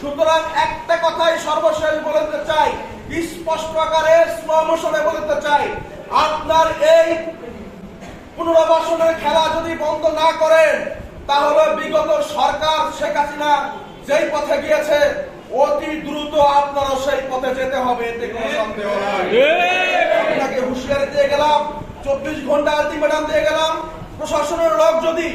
সুতরাং একটা কথাই সর্বশেষ বলতে চাই, স্পষ্ট আকারে স্লোমোশনে বলতে চাই, আপনার এই পুনর্বাসনের খেলা যদি বন্ধ না করেন, তাহলে বিগত সরকার শেখ হাসিনা যেই পথে গিয়েছে, অতি দ্রুত আপনারও সেই পথে যেতে হবে, এতে কোনো সন্দেহ নাই। আপনাকে হুঁশিয়ারি দিয়ে গেলাম, চব্বিশ ঘণ্টা আলটিমেটাম দিয়ে গেলাম, প্রশাসনের লোক যদি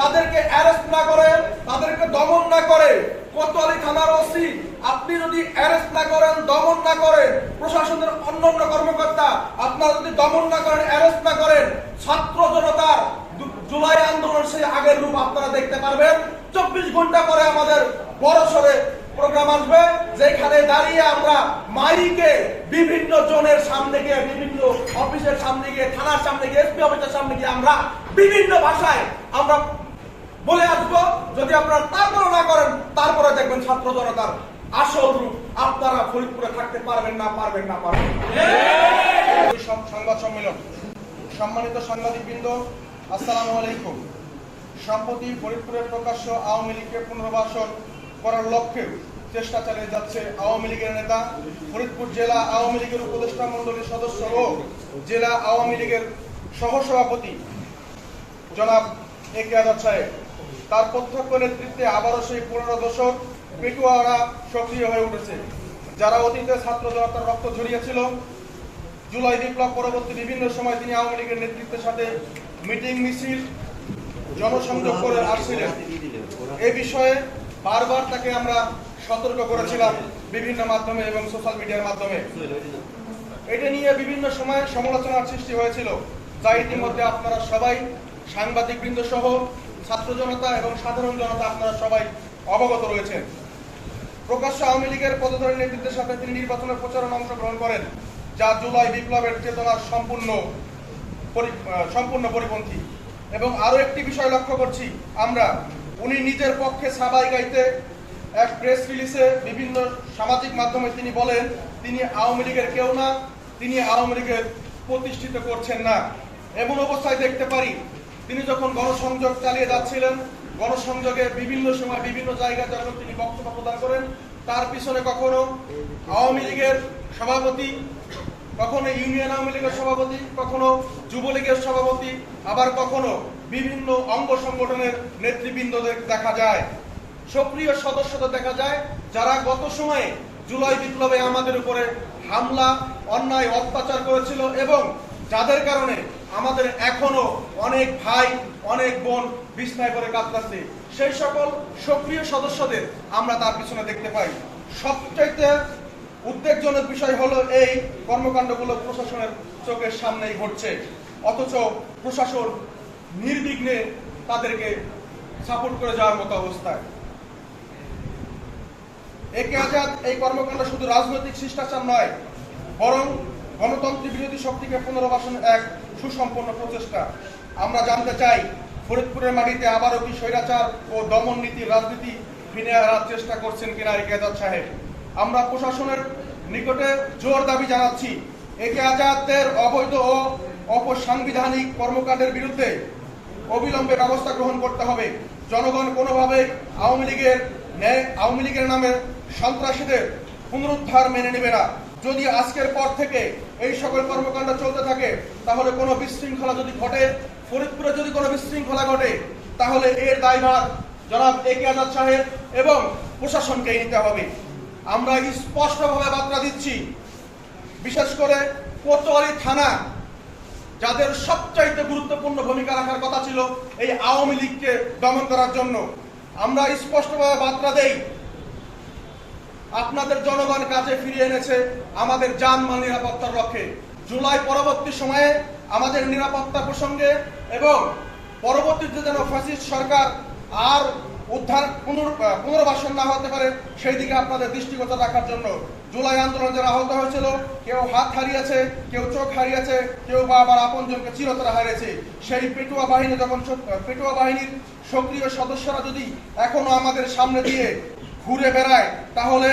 তাদেরকে অ্যারেস্ট না করে, তাদেরকে দমন না করে কোতোয়ালি থানার ওসি? আপনি যদি অ্যারেস্ট না করেন, দমন না করেন, প্রশাসনের অন্যান্য কর্মকর্তা, আপনারা যদি দমন না করেন, অ্যারেস্ট না করেন, ছাত্র জনতার জুলাই আন্দোলন সেই আগের রূপ আপনারা দেখতে পারবেন। চব্বিশ ঘণ্টা পরে আমাদের বড় সড়ে প্রোগ্রাম আসবে, যেখানে দাঁড়িয়ে আমরা মাইকে বিভিন্ন জনের সামনে গিয়ে, বিভিন্ন অফিসের সামনে গিয়ে, থানার সামনে গিয়ে, এসপি অফিসের সামনে গিয়ে আমরা বিভিন্ন ভাষায় আমরা বলে আসব, যদি আপনারা তারপরে না করেন, তারপরে দেখবেন ছাত্র জনতার আসল রূপ আপনারা ফরিদপুরে থাকতে পারবেন না পারবেন না, পারবেন সংবাদ সম্মেলন। সম্মানিত সাংবাদিকবৃন্দ, আসসালামু আলাইকুম। সম্প্রতি ফরিদপুরের প্রকাশ্য আওয়ামী লীগকে পুনর্বাসন করার লক্ষ্যে চেষ্টা চালিয়ে যাচ্ছে আওয়ামী লীগের নেতা। ফরিদপুর জেলা আওয়ামী লীগের উপদেষ্টা মন্ডলীর সদস্য ও জেলা আওয়ামী লীগের সহসভাপতি জনাব এ কে আজাদ সাহেব। তার প্রত্যক্ষ নেতৃত্বে আবারও সেই পনেরো দশক পেটুয়ারা সক্রিয় হয়ে উঠেছে। যারা অতীতে ছাত্র জনতার রক্ত ঝরিয়েছিল, জুলাই বিপ্লব পরবর্তী বিভিন্ন সময় তিনি আওয়ামী লীগের নেতৃত্বের সাথে মিটিং মিছিল, জনসংযোগ করে আসছিলেন। এ বিষয়ে বারবার তাকে আমরা সতর্ক করেছিলাম বিভিন্ন মাধ্যমে এবং সোশ্যাল মিডিয়ার মাধ্যমে। এটা নিয়ে বিভিন্ন সময় সমালোচনার সৃষ্টি হয়েছিল। যা ইতিমধ্যে আপনারা সবাই সাংবাদিকবৃন্দ সহ ছাত্র জনতা এবং সাধারণ জনতা আপনারা সবাই অবগত রয়েছেন। প্রকাশ্য আওয়ামী লীগের পদধরের নেতৃত্বের সাথে তিনি নির্বাচনের প্রচারণা অংশগ্রহণ করেন, যা জুলাই বিপ্লবের চেতনার সম্পূর্ণ সম্পূর্ণ পরিপন্থী। এবং আরও একটি বিষয় লক্ষ্য করছি আমরা, উনি নিজের পক্ষে সাবাই গাইতে এক প্রেস রিলিজে বিভিন্ন সামাজিক মাধ্যমে তিনি বলেন, তিনি আওয়ামী লীগের কেউ না, তিনি আওয়ামী লীগের প্রতিষ্ঠিত করছেন না। এমন অবস্থায় দেখতে পারি তিনি যখন গণসংযোগ চালিয়ে যাচ্ছিলেন, গণসংযোগে বিভিন্ন সময় বিভিন্ন জায়গায় যখন তিনি বক্তব্য প্রদান করেন, তার পিছনে কখনো আওয়ামী লীগের সভাপতি, কখনো ইউনিয়ন আওয়ামী লীগের সভাপতি, কখনো যুবলীগের সভাপতি, আবার কখনো বিভিন্ন অঙ্গ সংগঠনের নেতৃবৃন্দদের দেখা যায়। সক্রিয় সদস্যদের দেখা যায়, যারা গত সময়ে জুলাই বিপ্লবে আমাদের উপরে হামলা, অন্যায়, অত্যাচার করেছিল এবং যাদের কারণে আমাদের এখনও অনেক ভাই, অনেক বোন বিছনায় করে কাতরাচ্ছে সেই সকল সক্রিয় সদস্যদের আমরা তার পিছনে দেখতে পাই। সবচাইতে উদ্বেগজনক বিষয় হলো এই কর্মকাণ্ডগুলো প্রশাসনের চোখের সামনেই ঘটছে। অথচ প্রশাসন নির্বিঘ্নে তাদেরকে সাপোর্ট করে যাওয়ার মতো অবস্থায়। একে আজাদ এই কর্মকাণ্ড শুধু রাজনৈতিক শিষ্টাচার নয়, বরং গণতন্ত্র বিরোধী শক্তিকে পুনর্বাসন এক সুসম্পন্ন প্রচেষ্টা। আমরা জানতে চাই, ফরিদপুরের মাটিতে আবারও কি স্বৈরাচার ও দমন নীতির রাজনীতি ফিরে আনার চেষ্টা করছেন কিনা আজাদ সাহেব? আমরা প্রশাসনের নিকটে জোর দাবি জানাচ্ছি, একে আজাদের অবৈধ ও অপসাংবিধানিক কর্মকাণ্ডের বিরুদ্ধে অবিলম্বে ব্যবস্থা গ্রহণ করতে হবে। জনগণ কোনোভাবে আওয়ামী লীগের ন্যায়, আওয়ামী লীগের নামে সন্ত্রাসীদের পুনরুদ্ধার মেনে নেবে না। যদি আজকের পর থেকে এই সকল কর্মকাণ্ড চলতে থাকে, তাহলে কোনো বিশৃঙ্খলা যদি ঘটে, ফরিদপুরে যদি কোনো বিশৃঙ্খলা ঘটে, তাহলে এর দায়ভার জনাব এ কে আজাদ সাহেব এবং প্রশাসনকেই নিতে হবে। আমরা স্পষ্টভাবে বার্তা দিচ্ছি, বিশেষ করে কোতোয়ালি থানা, যাদের সবচাইতে গুরুত্বপূর্ণ ভূমিকা রাখার কথা ছিল, এই আওয়ামী লীগকে দমন করার জন্য। আমরা স্পষ্টভাবে বার্তা দেই আপনাদের জনগণ কাছে ফিরিয়ে এনেছে আমাদের জানমাল নিরাপত্তার রক্ষে জুলাই পরবর্তী সময়ে আমাদের নিরাপত্তা প্রসঙ্গে এবং পরবর্তীতে যেন ফ্যাসিস্ট সরকার আর উদ্ধার পুনর- পুনর্বাসন না হতে পারে, সেই দিকে আপনাদের দৃষ্টিগত রাখার জন্য জুলাই আন্দোলন যারা আহত হয়েছিল, কেউ হাত হারিয়েছে, কেউ চোখ হারিয়েছে, কেউ বা আবার আপনজনকে চিরতরা হারিয়েছে। সেই পেটুয়া বাহিনী যখন পেটুয়া বাহিনীর সক্রিয় সদস্যরা যদি এখনও আমাদের সামনে দিয়ে ঘুরে বেড়ায় তাহলে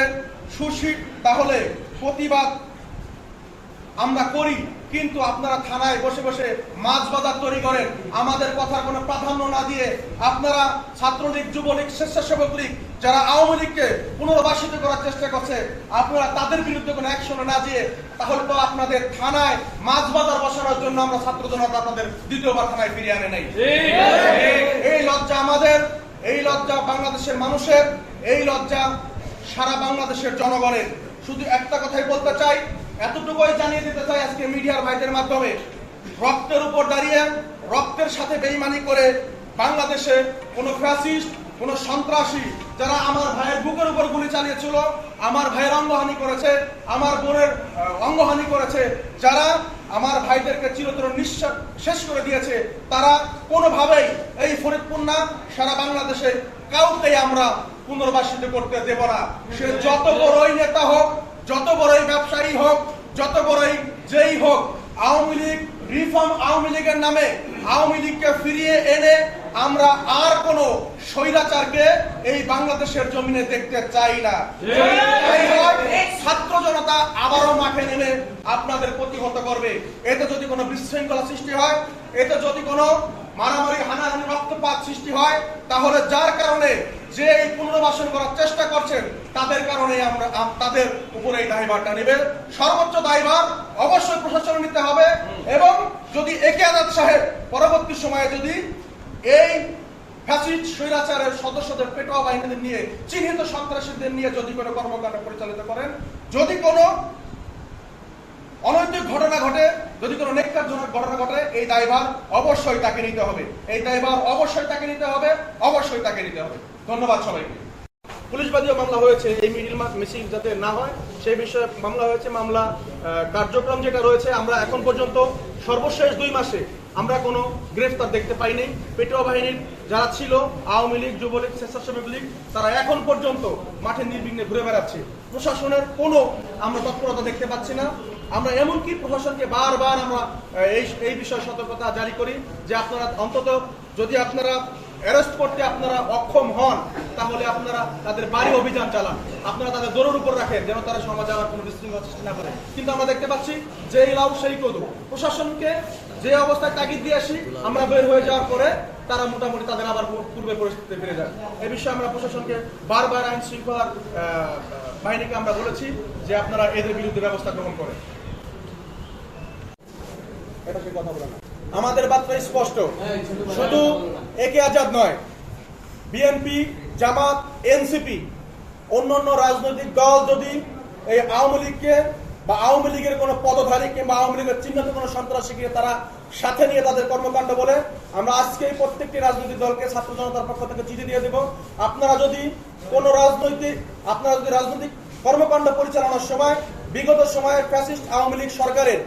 সুশীল তাহলে প্রতিবাদ আমরা করি কিন্তু আপনারা থানায় বসে বসে মাছ বাজার তৈরি করেন। আমাদের কথার কোনো প্রাধান্য না দিয়ে আপনারা ছাত্রলীগ যুবলীগ স্বেচ্ছাসেবক লীগ যারা আওয়ামী লীগকে পুনর্বাসিত করার চেষ্টা করছে আপনারা তাদের বিরুদ্ধে কোনো অ্যাকশনে না দিয়ে তাহলে তো আপনাদের থানায় মাছ বাজার বসানোর জন্য আমরা ছাত্র জনতা আপনাদের দ্বিতীয়বার থানায় ফিরিয়ে আনে নাই। এই লজ্জা আমাদের এই লজ্জা বাংলাদেশের মানুষের। এই লজ্জা সারা বাংলাদেশের জনগণের। শুধু একটা কথাই বলতে চাই, এতটুকুই জানিয়ে দিতে চাই আজকে মিডিয়ার ভাইদের মাধ্যমে। রক্তের উপর দাঁড়িয়ে, রক্তের সাথে বেইমানি করে বাংলাদেশে কোনো ফ্যাসিস্ট কোনো সন্ত্রাসী যারা আমার ভাইয়ের বুকের উপর গুলি চালিয়েছিল, আমার ভাইয়ের অঙ্গহানি করেছে, আমার বোনের অঙ্গহানি করেছে, যারা আমার ভাইদেরকে চিরতর নিঃশ্বাস শেষ করে দিয়েছে, তারা কোনোভাবেই এই ফরিদপুর না, সারা বাংলাদেশে কাউকেই আমরা পুনর্বাসিত করতে দেব না। সে যত বড়ই নেতা হোক, যত বড়ই ব্যবসায়ী হোক, যত বড়ই যেই হোক, আওয়ামী লীগ রিফর্ম আওয়ামী লীগের নামে আওয়ামী লীগকে ফিরিয়ে এনে আমরা আর কোনো স্বৈরাচারকে এই বাংলাদেশের জমিনে দেখতে চাই না। ছাত্র জনতা আবারও মাঠে নেমে আপনাদের প্রতিহত করবে। এতে যদি কোনো বিশৃঙ্খলা সৃষ্টি হয়, এতে যদি কোনো মারামারি, হানাহানি, রক্তপাত সৃষ্টি হয়, তাহলে যার কারণে যে এই পুনর্বাসন করার চেষ্টা করছেন, তাদের কারণে আমরা তাদের উপরে এই দায়ভারটা নেবে। সর্বোচ্চ দায়ভার অবশ্যই প্রশাসন নিতে হবে এবং যদি একে আজাদ সাহেব পরবর্তী সময়ে যদি এই ফ্যাসিস্ট স্বৈরাচারের সদস্যদের পেটোয়া বাহিনীদের নিয়ে, চিহ্নিত সন্ত্রাসীদের নিয়ে যদি কোনো কর্মকাণ্ড পরিচালিত করেন, যদি কোনো অনৈতিক ঘটনা ঘটে, যদি কোনো নেককারজনক ঘটনা ঘটে, এই দায়ভার অবশ্যই তাকে নিতে হবে। এই দায়ভার অবশ্যই তাকে নিতে হবে, অবশ্যই তাকে নিতে হবে। ধন্যবাদ সবাইকে। পুলিশবাদীও মামলা হয়েছে। এই মিডিল মিছিল যাতে না হয়, সেই বিষয়ে মামলা হয়েছে। মামলা কার্যক্রম যেটা রয়েছে, আমরা এখন পর্যন্ত সর্বশেষ দুই মাসে আমরা কোনো গ্রেফতার দেখতে পাইনি। পেটোয়া বাহিনীর যারা ছিল, আওয়ামী লীগ, যুবলীগ, স্বেচ্ছাসেবক লীগ, তারা এখন পর্যন্ত মাঠে নির্বিঘ্নে ঘুরে বেড়াচ্ছে। প্রশাসনের কোনো আমরা তৎপরতা দেখতে পাচ্ছি না। আমরা এমনকি প্রশাসনকে বারবার আমরা এই এই বিষয়ে সতর্কতা জারি করি যে আপনারা অন্তত যদি আপনারা অ্যারেস্ট করতে আপনারা অক্ষম হন তাহলে আপনারা তাদের বাড়ি অভিযান চালান। আপনারা তাদের দৌড়ের উপর রাখেন যেন তারা সমাজে আবার কোনো বিশৃঙ্খলা সৃষ্টি না করে। কিন্তু আমরা দেখতে পাচ্ছি যে লাউ সেই কদু। প্রশাসনকে যে অবস্থায় তাগিদ দিয়ে আসি, আমরা বের হয়ে যাওয়ার পরে তারা মোটামুটি তাদের আবার পূর্বে পরিস্থিতিতে ফিরে যায়। এই বিষয়ে আমরা প্রশাসনকে বারবার আইন শৃঙ্খলার বাহিনীকে আমরা বলেছি যে আপনারা এদের বিরুদ্ধে ব্যবস্থা গ্রহণ করেন। আমাদের বার্তা স্পষ্ট। শুধু একে আজাদ নয়, বিএনপি জামাত এনসিপি অন্যান্য রাজনৈতিক দল যদি এই আওয়ামী লীগকে বা আওয়ামী লীগের কোনো পদধারী কিংবা আওয়ামী লীগের চিহ্নিত কোনো সন্ত্রাসীকে তারা সাথে নিয়ে তাদের কর্মকাণ্ড বলে, আমরা আজকে এই প্রত্যেকটি রাজনৈতিক দলকে ছাত্র জনতার পক্ষ থেকে চিঠি দিয়ে দেব। আপনারা যদি কোন রাজনৈতিক, আপনারা যদি রাজনৈতিক কর্মকাণ্ড পরিচালনার সময়, বিগত সময়ে ফ্যাসিস্ট আওয়ামী লীগ সরকারের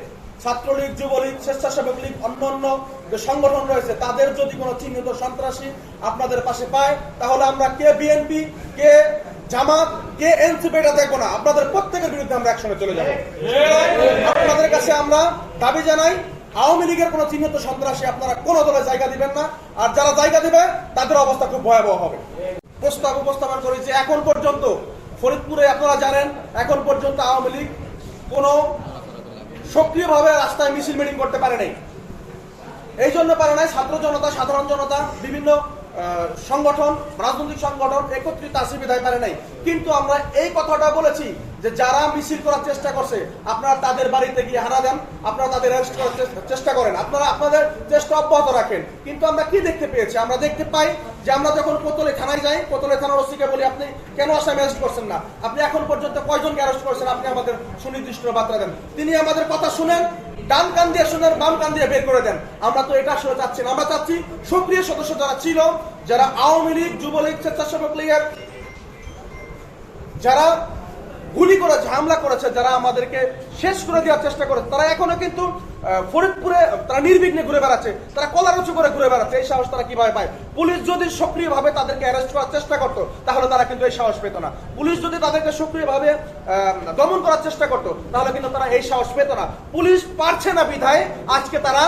ছাত্রলীগ, যুবলীগ, স্বেচ্ছাসেবক লীগ, অন্যান্য যে সংগঠন রয়েছে, তাদের যদি কোনো চিহ্নিত সন্ত্রাসী আপনাদের পাশে পায়, তাহলে আমরা কে বিএনপি, কে জামাত, কে এনসিপি এটা দেখব না। আপনাদের প্রত্যেকের বিরুদ্ধে আমরা একসঙ্গে চলে যাব। আপনাদের কাছে আমরা দাবি জানাই, আওয়ামী লীগের কোনো চিহ্নিত সন্ত্রাসী আপনারা কোনো দলে জায়গা দিবেন না, আর যারা জায়গা দিবে, তাদের অবস্থা খুব ভয়াবহ হবে। প্রস্তাব উপস্থাপন করি যে এখন পর্যন্ত ফরিদপুরে আপনারা জানেন, এখন পর্যন্ত আওয়ামী লীগ কোনো সক্রিয়ভাবে রাস্তায় মিছিল মিটিং করতে পারে নাই। এই জন্য পারে নাই ছাত্র জনতা, সাধারণ জনতা, বিভিন্ন সংগঠন, রাজনৈতিক সংগঠন একত্রিত আসি বিধায় পারে নাই। কিন্তু আমরা এই কথাটা বলেছি যে যারা মিছিল করার চেষ্টা করছে, আপনারা তাদের বাড়িতে গিয়ে হারা দেন, আপনারা তাদের অ্যারেস্ট করার চেষ্টা- করেন। আপনারা আপনাদের চেষ্টা অব্যাহত রাখেন। কিন্তু আমরা কি দেখতে পেয়েছি? আমরা দেখতে পাই যে আমরা যখন কোতলে থানায় যাই, কোতলে থানার ওসিকে বলি, আপনি কেন আসামি অ্যারেস্ট করছেন না? আপনি এখন পর্যন্ত কয়জনকে অ্যারেস্ট করছেন? আপনি আমাদের সুনির্দিষ্ট বার্তা দেন। তিনি আমাদের কথা শুনেন, ডান কান দিয়ে শুনেন, বাম কান দিয়ে বের করে দেন। আমরা তো এটা আসলে চাচ্ছি না। আমরা চাচ্ছি সক্রিয় সদস্য যারা ছিল, যারা আওয়ামী লীগ, যুবলীগ, স্বেচ্ছাসেবক লীগের যারা গুলি করেছে, হামলা করেছে, যারা আমাদেরকে শেষ করে দেওয়ার চেষ্টা করেছে তারা এখনও কিন্তু ফরিদপুরে তারা নির্বিঘ্নে ঘুরে বেড়াচ্ছে, তারা কলার উঁচু করে ঘুরে বেড়াচ্ছে, এই সাহস তারা কীভাবে পায়? পুলিশ যদি সক্রিয়ভাবে তাদেরকে অ্যারেস্ট করার চেষ্টা করতো, তাহলে তারা কিন্তু এই সাহস পেত না। পুলিশ যদি তাদেরকে সক্রিয়ভাবে দমন করার চেষ্টা করতো, তাহলে কিন্তু তারা এই সাহস পেত না। পুলিশ পারছে না বিধায় আজকে তারা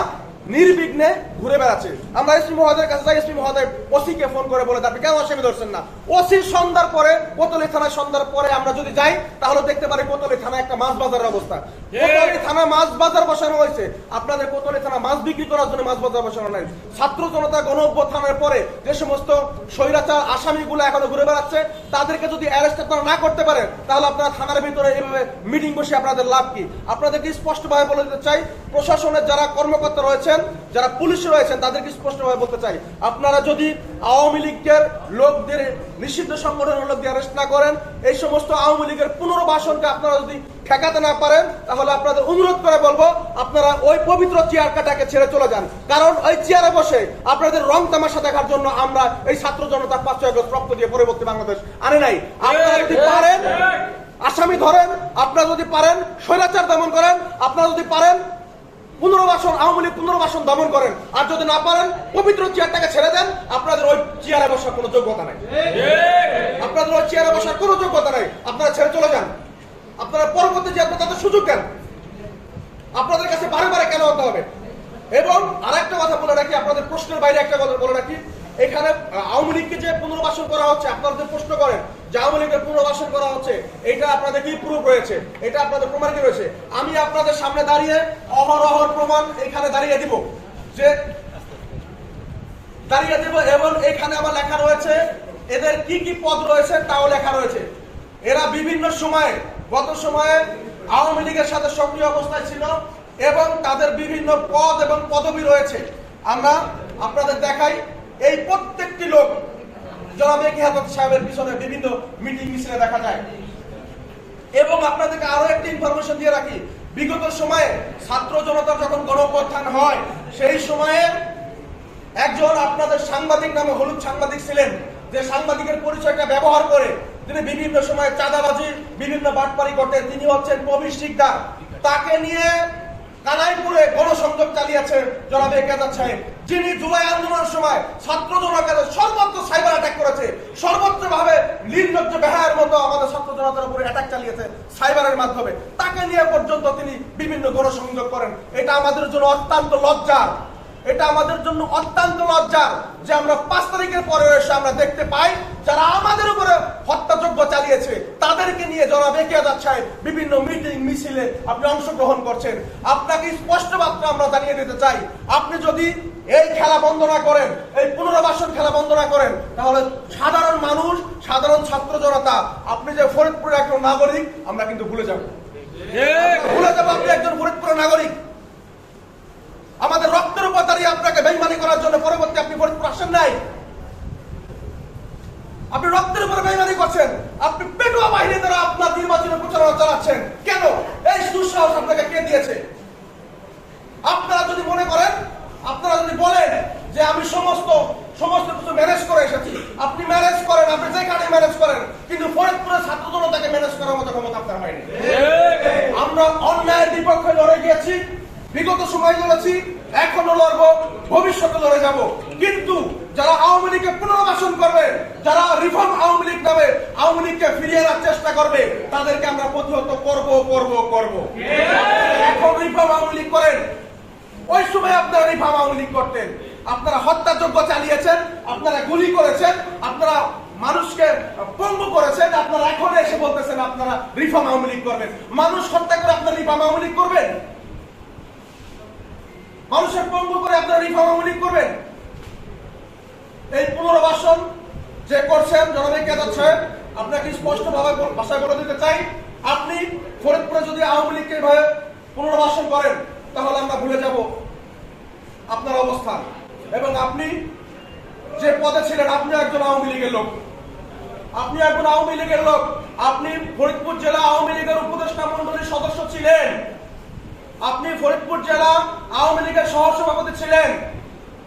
নির্বিঘ্নে ঘুরে বেড়াচ্ছে। আমরা এসপি মহোদয়ের কাছে যাই এসপি মহোদয় ওসিকে ফোন করে বলে আপনি কেন আসামি ধরছেন না? ওসি সন্ধ্যার পরে কোতলি থানায় সন্ধ্যার পরে আমরা যদি যাই তাহলে দেখতে পারি কোতলি থানায় একটা মাছ বাজারের অবস্থা। কোতলি থানা মাছ বাজার বসানো হয়েছে। আপনাদের কোতলি থানা মাছ বিক্রি করার জন্য মাছ বাজার বসানো নাই। ছাত্র জনতা গণ অভ্যুত্থানের পরে যে সমস্ত স্বৈরাচার আসামিগুলো এখনও ঘুরে বেড়াচ্ছে তাদেরকে যদি অ্যারেস্ট আপনারা না করতে পারেন তাহলে আপনারা থানার ভিতরে এভাবে মিটিং বসে আপনাদের লাভ কি? আপনাদেরকে স্পষ্টভাবে বলে দিতে চাই প্রশাসনের যারা কর্মকর্তা রয়েছেন যারা পুলিশ রয়েছেন তাদেরকে স্পষ্টভাবে বলতে চাই আপনারা যদি আওয়ামী লীগের লোকদের নিষিদ্ধ সংগঠনের লোকদের অ্যারেস্ট না করেন এই সমস্ত আওয়ামী লীগের পুনর্বাসনকে আপনারা যদি ঠেকাতে না পারেন তাহলে আপনাদের অনুরোধ করে বলব আপনারা ওই পবিত্র চেয়ার কাটাকে ছেড়ে চলে যান। কারণ ওই চেয়ারে বসে আপনাদের রং তামাশা দেখার জন্য আমরা এই ছাত্র জনতা পাঁচশো আগস্ট রক্ত দিয়ে পরবর্তী বাংলাদেশ আনে নাই। আপনারা যদি পারেন আসামি ধরেন আপনারা যদি পারেন স্বৈরাচার দমন করেন আপনারা যদি পারেন পুনর্বাসন, আওয়ামী লীগ পুনর্বাসন দমন করেন। আর যদি না পারেন, পবিত্র চেয়ারটাকে ছেড়ে দেন। আপনাদের ওই চেয়ারে বসার কোনো যোগ্যতা নাই। আপনাদের ওই চেয়ারে বসার কোনো যোগ্যতা নাই। আপনারা ছেড়ে চলে যান। আপনারা পরবর্তী আপনার তাদের সুযোগ দেন। আপনাদের কাছে বারে বারে কেন হতে হবে? এবং আরেকটা কথা বলে রাখি, আপনাদের প্রশ্নের বাইরে একটা কথা বলে রাখি। এখানে আওয়ামী লীগকে যে পুনর্বাসন করা হচ্ছে, আপনারা যে প্রশ্ন করেন যে লীগের পুনর্বাসন করা হচ্ছে। এটা আপনাদের কি প্রুফ রয়েছে? এটা আপনাদের প্রমাণ কি রয়েছে? আমি আপনাদের সামনে দাঁড়িয়ে অহরহর প্রমাণ এখানে দাঁড়িয়ে দিব। যে দাঁড়িয়ে দেব এবং এখানে আমার লেখা রয়েছে, এদের কি কি পদ রয়েছে তাও লেখা রয়েছে। এরা বিভিন্ন সময়ে, গত সময়ে আওয়ামী লীগের সাথে সক্রিয় অবস্থায় ছিল এবং তাদের বিভিন্ন পদ এবং পদবি রয়েছে। আমরা আপনাদের দেখাই, এই প্রত্যেকটি লোক জনাব একে সাহেবের পিছনে বিভিন্ন মিটিং মিছিলে দেখা যায়। এবং আপনাদেরকে আরও একটি ইনফরমেশন দিয়ে রাখি, বিগত সময়ে ছাত্র জনতার যখন গণপ্রত্থান হয়, সেই সময়ে একজন আপনাদের সাংবাদিক নামে হলুদ সাংবাদিক ছিলেন, যে সাংবাদিকের পরিচয়টা ব্যবহার করে তিনি বিভিন্ন সময় চাঁদাবাজি, বিভিন্ন বাটপারি করতেন। তিনি হচ্ছেন প্রবীর শিকদার। তাকে নিয়ে কানাইপুরে গণসংযোগ চালিয়েছে জনাব একাজাদ সাহেব। যিনি জুলাই আন্দোলনের সময় ছাত্র জনতাকে সর্বত্র সাইবার অ্যাটাক করেছে সর্বত্র ভাবে নির্লজ্জ বেহায়ের মতো আমাদের ছাত্র জনতার উপরে অ্যাটাক চালিয়েছে সাইবারের মাধ্যমে। তাকে নিয়ে পর্যন্ত তিনি বিভিন্ন গণসংযোগ করেন। এটা আমাদের জন্য অত্যন্ত লজ্জার। এটা আমাদের জন্য অত্যন্ত লজ্জার যে আমরা পাঁচ তারিখের পরে এসে আমরা দেখতে পাই, যারা আমাদের উপরে হত্যাযজ্ঞ চালিয়েছে, তাদেরকে নিয়ে জনাব একিয়াদাত সাহেব বিভিন্ন মিটিং, মিছিলে আপনি অংশগ্রহণ করছেন। আপনাকে স্পষ্ট মাত্রা আমরা জানিয়ে দিতে চাই, আপনি যদি এই খেলা বন্ধ না করেন, এই পুনর্বাসন খেলা বন্ধ না করেন, তাহলে সাধারণ মানুষ, সাধারণ ছাত্র জনতা, আপনি যে ফরিদপুরের একজন নাগরিক, আমরা কিন্তু ভুলে যাব। ভুলে যাব আপনি একজন ফরিদপুরের নাগরিক। আমাদের রক্তের উপর দাঁড়িয়ে আপনাকে বেইমানি করার জন্য পরবর্তী আপনি ফরিদপুর আসেন নাই। আপনি রক্তের উপরে বেইমানি করছেন। আপনি পেটুয়া বাহিনী দ্বারা আপনার নির্বাচনের প্রচারণা চালাচ্ছেন। কেন? এই দুঃসাহস আপনাকে কে দিয়েছে? আপনারা যদি মনে করেন আপনারা যদি বলেন যে আমি সমস্ত সমস্ত কিছু ম্যানেজ করে এসেছি, আপনি ম্যানেজ করেন, আপনি যেখানে ম্যানেজ করেন, কিন্তু ফরিদপুরের ছাত্র জনতাকে ম্যানেজ করার মতো ক্ষমতা আপনার হয়নি। আমরা অন্যায়ের বিপক্ষে লড়ে গিয়েছি, বিগত সময় লড়েছি, এখনও লড়বো, ভবিষ্যতে লড়ে যাব। কিন্তু যারা আওয়ামী লীগকে পুনর্বাসন করবে, যারা রিফর্ম আওয়ামী লীগ নামে আওয়ামী লীগকে ফিরিয়ে আনার চেষ্টা করবে, তাদেরকে আমরা প্রতিহত করব করব করব। এখন রিফর্ম আওয়ামী লীগ করেন ওই সময় আপনারা রিফর্ম আওয়ামী লীগ করতেন। আপনারা হত্যাযজ্ঞ চালিয়েছেন, আপনারা গুলি করেছেন, আপনারা মানুষকে পঙ্গু করেছেন, আপনারা এখন এসে বলতেছেন আপনারা রিফর্ম আওয়ামী লীগ করবেন। মানুষ হত্যা করে আপনারা রিফর্ম আওয়ামী লীগ করবেন? মানুষের পঙ্গু করে আপনারা রিফর্ম আওয়ামী লীগ করবেন? এই পুনর্বাসন যে করছেন জননী কেদার সাহেব, আপনাকে স্পষ্ট ভাবে ভাষায় বলে দিতে চাই, আপনি ফরিদপুরে যদি আওয়ামী লীগকে পুনর্বাসন করেন তাহলে আমরা ভুলে যাব আপনার অবস্থান। এবং আপনি যে পদে ছিলেন, আপনি একজন আওয়ামী লীগের লোক। আপনি একজন আওয়ামী লীগের লোক। আপনি ফরিদপুর জেলা আওয়ামী লীগের উপদেষ্টা মন্ডলীর সদস্য ছিলেন। আপনি ফরিদপুর জেলা আওয়ামী লীগের সহ সভাপতি ছিলেন।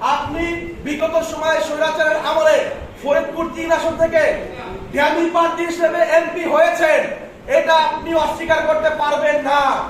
আপনি বিগত সময়ে স্বৈরাচারের আমলে ফরিদপুর তিন আসন থেকে ড্যামি পার্টি হিসেবে এমপি হয়েছেন। এটা আপনি অস্বীকার করতে পারবেন না।